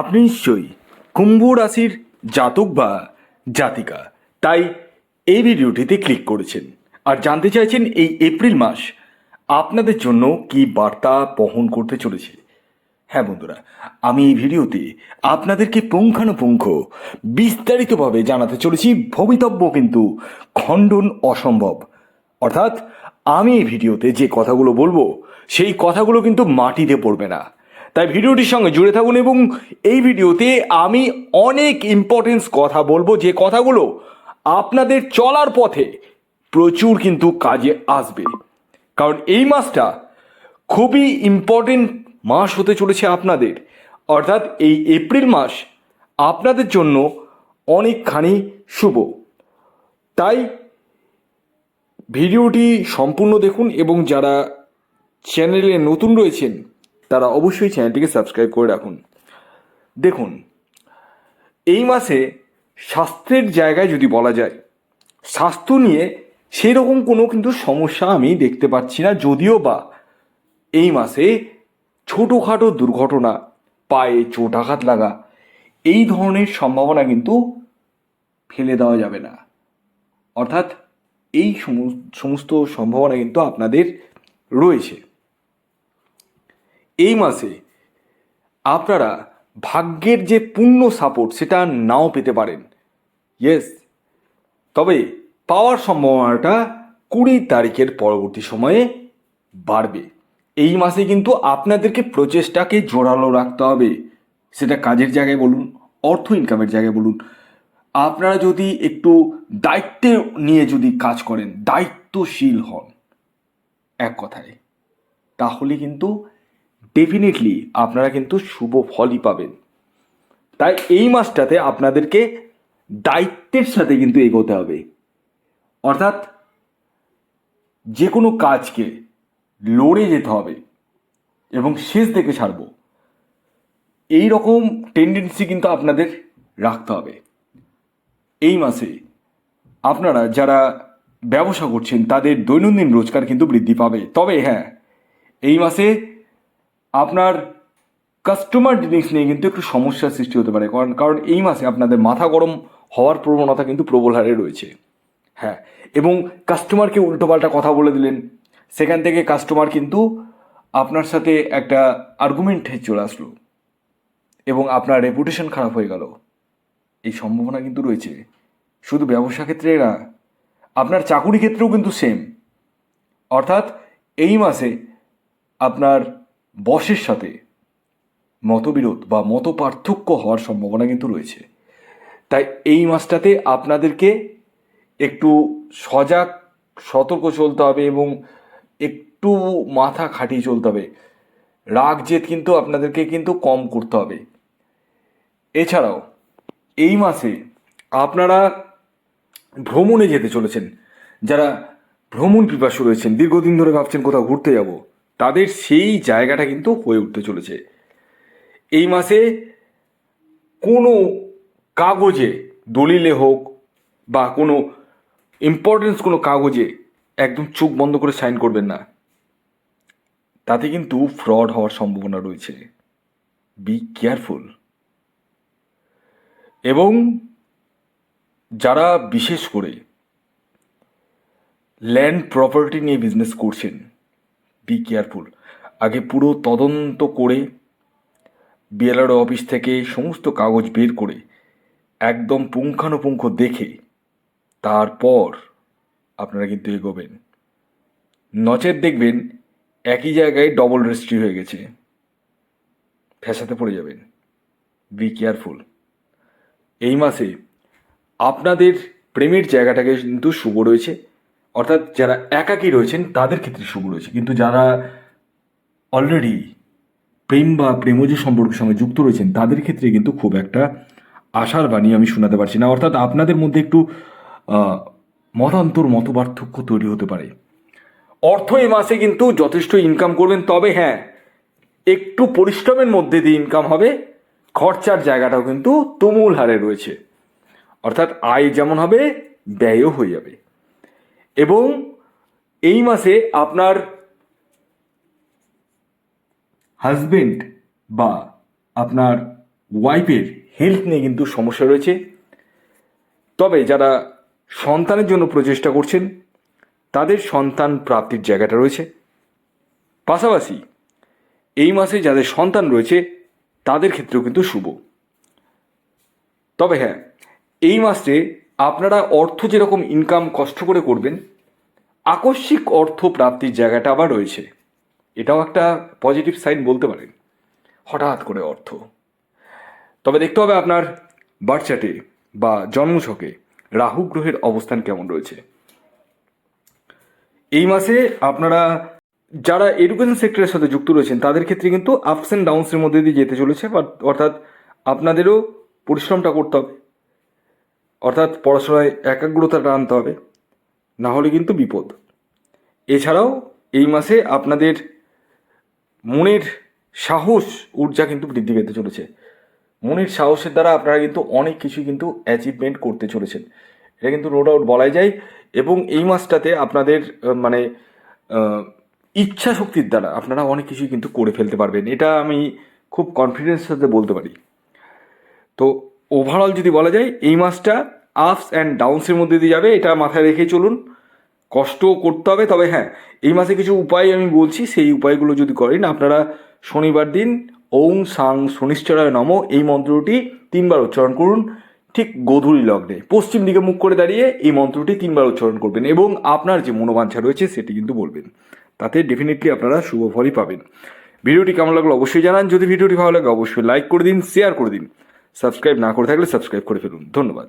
আপনি নিশ্চয়ই কুম্ভ রাশির জাতক বা জাতিকা, তাই এই ভিডিওটিতে ক্লিক করেছেন। আর জানতে চাইছেন এই এপ্রিল মাস আপনাদের জন্য কি বার্তা বহন করতে চলেছে? হ্যাঁ বন্ধুরা, আমি এই ভিডিওতে আপনাদেরকে পুঙ্খানুপুঙ্খ বিস্তারিতভাবে জানাতে চলেছি। ভবিতব্য কিন্তু খণ্ডন অসম্ভব। অর্থাৎ আমি এই ভিডিওতে যে কথাগুলো বলব, সেই কথাগুলো কিন্তু মাটিতে পড়বে না। তাই ভিডিওটির সঙ্গে জুড়ে থাকুন এবং এই ভিডিওতে আমি অনেক ইম্পর্টেন্স কথা বলব। যে কথাগুলো আপনাদের চলার পথে প্রচুর কিন্তু কাজে আসবে। কারণ এই মাসটা খুবই ইম্পর্টেন্ট মাস হতে চলেছে আপনাদের। অর্থাৎ এই এপ্রিল মাস আপনাদের জন্য অনেকখানি শুভ। তাই ভিডিওটি সম্পূর্ণ দেখুন এবং যারা চ্যানেলে নতুন রয়েছেন তারা অবশ্যই চ্যানেলটিকে সাবস্ক্রাইব করে রাখুন। দেখুন, এই মাসে স্বাস্থ্যের জায়গায় যদি বলা যায়, স্বাস্থ্য নিয়ে সেরকম কোনো কিন্তু সমস্যা আমি দেখতে পাচ্ছি না, যদিও বা এই মাসে ছোটোখাটো দুর্ঘটনা, পায়ে চোট আঘাত লাগা, এই ধরনের সম্ভাবনা কিন্তু ফেলে দেওয়া যাবে না। অর্থাৎ এই সমস- সমস্ত সম্ভাবনা কিন্তু আপনাদের রয়েছে। এই মাসে আপনারা ভাগ্যের যে পূর্ণ সাপোর্ট সেটা নাও পেতে পারেন। ইয়েস তবে পাওয়ার সম্ভাবনাটা কুড়ি তারিখের পরবর্তী সময়ে বাড়বে। এই মাসে কিন্তু আপনাদেরকে প্রচেষ্টাকে জোরালো রাখতে হবে। সেটা কাজের জায়গায় বলুন, অর্থ ইনকামের জায়গায় বলুন। আপনারা যদি একটু দায়িত্বে নিয়ে যদি কাজ করেন, দায়িত্বশীল হন, এক কথায়, তাহলে কিন্তু ডেফিনেটলি আপনারা কিন্তু শুভ ফলই পাবেন। তাই এই মাসটাতে আপনাদেরকে দায়িত্বের সাথে কিন্তু এগোতে হবে। অর্থাৎ যে কোনো কাজকে লড়ে যেতে হবে এবং শেষ দেখে ছাড়বো। এই রকম টেন্ডেন্সি কিন্তু আপনাদের রাখতে হবে। এই মাসে আপনারা যারা ব্যবসা করছেন তাদের দৈনন্দিন রোজগার কিন্তু বৃদ্ধি পাবে। তবে হ্যাঁ এই মাসে আপনার কাস্টমার জিনিস নিয়ে কিন্তু একটু সমস্যার সৃষ্টি হতে পারে। কারণ কারণ এই মাসে আপনাদের মাথা গরম হওয়ার প্রবণতা কিন্তু প্রবল হারে রয়েছে। হ্যাঁ এবং কাস্টমারকে উল্টোপাল্টা কথা বলে দিলেন। সেখান থেকে কাস্টমার কিন্তু আপনার সাথে একটা আর্গুমেন্টে চলে আসলো। এবং আপনার রেপুটেশন খারাপ হয়ে গেল। এই সম্ভাবনা কিন্তু রয়েছে। শুধু ব্যবসা ক্ষেত্রে না, আপনার চাকুরি ক্ষেত্রেও কিন্তু সেম অর্থাৎ এই মাসে আপনার বসের সাথে মতবিরোধ বা মত পার্থক্য হওয়ার সম্ভাবনা কিন্তু রয়েছে। তাই এই মাসটাতে আপনাদেরকে একটু সজাগ, সতর্ক চলতে হবে এবং একটু মাথা খাটিয়ে চলতে হবে। রাগ জেদ কিন্তু আপনাদেরকে কিন্তু কম করতে হবে। এছাড়াও, এই মাসে আপনারা ভ্রমণে যেতে চলেছেন। যারা ভ্রমণ পিপাসু রয়েছেন, দীর্ঘদিন ধরে ভাবছেন কোথাও ঘুরতে যাব তাদের সেই জায়গাটা কিন্তু হয়ে উঠতে চলেছে। এই মাসে কোনো কাগজে, দলিলে হোক বা কোনো ইম্পর্টেন্স কোনো কাগজে একদম চোখ বন্ধ করে সাইন করবেন না। তাতে কিন্তু ফ্রড হওয়ার সম্ভাবনা রয়েছে। বি কেয়ারফুল এবং যারা বিশেষ করে ল্যান্ড প্রপার্টি নিয়ে বিজনেস করছেন বি কেয়ারফুল আগে পুরো তদন্ত করে বিএলআরও অফিস থেকে সমস্ত কাগজ বের করে একদম পুঙ্খানুপুঙ্খ দেখে তারপর আপনারা কিন্তু এগোবেন। নচেত দেখবেন একই জায়গায় ডবল রেজিস্ট্রি হয়ে গেছে। ফ্যাসাতে পড়ে যাবেন। বি কেয়ারফুল এই মাসে আপনাদের প্রেমের জায়গাটাকে কিন্তু শুভ রয়েছে। অর্থাৎ যারা একাকী রয়েছেন, তাদের ক্ষেত্রে শুভ রয়েছে। কিন্তু যারা অলরেডি প্রেম বা প্রেমজ সম্পর্কের সঙ্গে যুক্ত রয়েছেন, তাদের ক্ষেত্রে কিন্তু খুব একটা আশার বাণী আমি শোনাতে পারছি না। অর্থাৎ আপনাদের মধ্যে একটু মতান্তর, মতপার্থক্য তৈরি হতে পারে। অর্থ এ মাসে কিন্তু যথেষ্ট ইনকাম করবেন, তবে হ্যাঁ একটু পরিশ্রমের মধ্যে দিয়ে ইনকাম হবে। খরচার জায়গাটাও কিন্তু তুমুল হারে রয়েছে। অর্থাৎ আয় যেমন হবে, ব্যয়ও হয়ে যাবে। এবং এই মাসে আপনার হাজবেন্ড বা আপনার ওয়াইফের হেলথ নিয়ে কিন্তু সমস্যা রয়েছে। তবে যারা সন্তানের জন্য প্রচেষ্টা করছেন, তাদের সন্তান প্রাপ্তির জায়গাটা রয়েছে। পাশাপাশি এই মাসে যাদের সন্তান রয়েছে, তাদের ক্ষেত্রেও কিন্তু শুভ। তবে হ্যাঁ এই মাসে আপনারা অর্থ যেরকম ইনকাম কষ্ট করে করবেন, আকস্মিক অর্থ প্রাপ্তির জায়গাটা আবার রয়েছে। এটাও একটা পজিটিভ সাইন বলতে পারেন, হঠাৎ করে অর্থ। তবে দেখতে হবে আপনার বার্থচার্টে বা জন্মছকে রাহু গ্রহের অবস্থান কেমন রয়েছে। এই মাসে আপনারা যারা এডুকেশন সেক্টরের সাথে যুক্ত রয়েছেন, তাদের ক্ষেত্রে কিন্তু আপস অ্যান্ড ডাউনসের মধ্যে দিয়ে যেতে চলেছে অর্থাৎ আপনাদেরও পরিশ্রমটা করতে হবে। অর্থাৎ পড়াশোনায় একাগ্রতাটা আনতে হবে, না হলে কিন্তু বিপদ। এছাড়াও এই মাসে আপনাদের মনের সাহস, ঊর্জা কিন্তু বৃদ্ধি পেতে চলেছে। মনের সাহসের দ্বারা আপনারা কিন্তু অনেক কিছু কিন্তু অ্যাচিভমেন্ট করতে চলেছেন। এটা কিন্তু নো ডাউট বলাই যায়। এবং এই মাসটাতে আপনাদের মানে ইচ্ছা শক্তির দ্বারা আপনারা অনেক কিছুই কিন্তু করে ফেলতে পারবেন। এটা আমি খুব কনফিডেন্সের সাথে বলতে পারি। তো ওভারঅল যদি বলা যায়, এই মাসটা আপস অ্যান্ড ডাউনসের মধ্যে দিয়ে যাবে, এটা মাথায় রেখে চলুন। কষ্ট করতে হবে, তবে হ্যাঁ এই মাসে কিছু উপায় আমি বলছি, সেই উপায়গুলো যদি করেন, আপনারা শনিবার দিন ওং সাং শনিশ্চরায় নম, এই মন্ত্রটি তিনবার উচ্চারণ করুন, ঠিক গোধূলি লগ্নে। পশ্চিম দিকে মুখ করে দাঁড়িয়ে এই মন্ত্রটি তিনবার উচ্চারণ করবেন, এবং আপনার যে মনোবাঞ্ছা রয়েছে সেটি কিন্তু বলবেন। তাতে ডেফিনেটলি আপনারা শুভ ফলই পাবেন। ভিডিওটি কেমন লাগল অবশ্যই জানান, যদি ভিডিওটি ভালো লাগে অবশ্যই লাইক করে দিন শেয়ার করে দিন সাবস্ক্রাইব না করে থাকলে সাবস্ক্রাইব করে ফেলুন। ধন্যবাদ।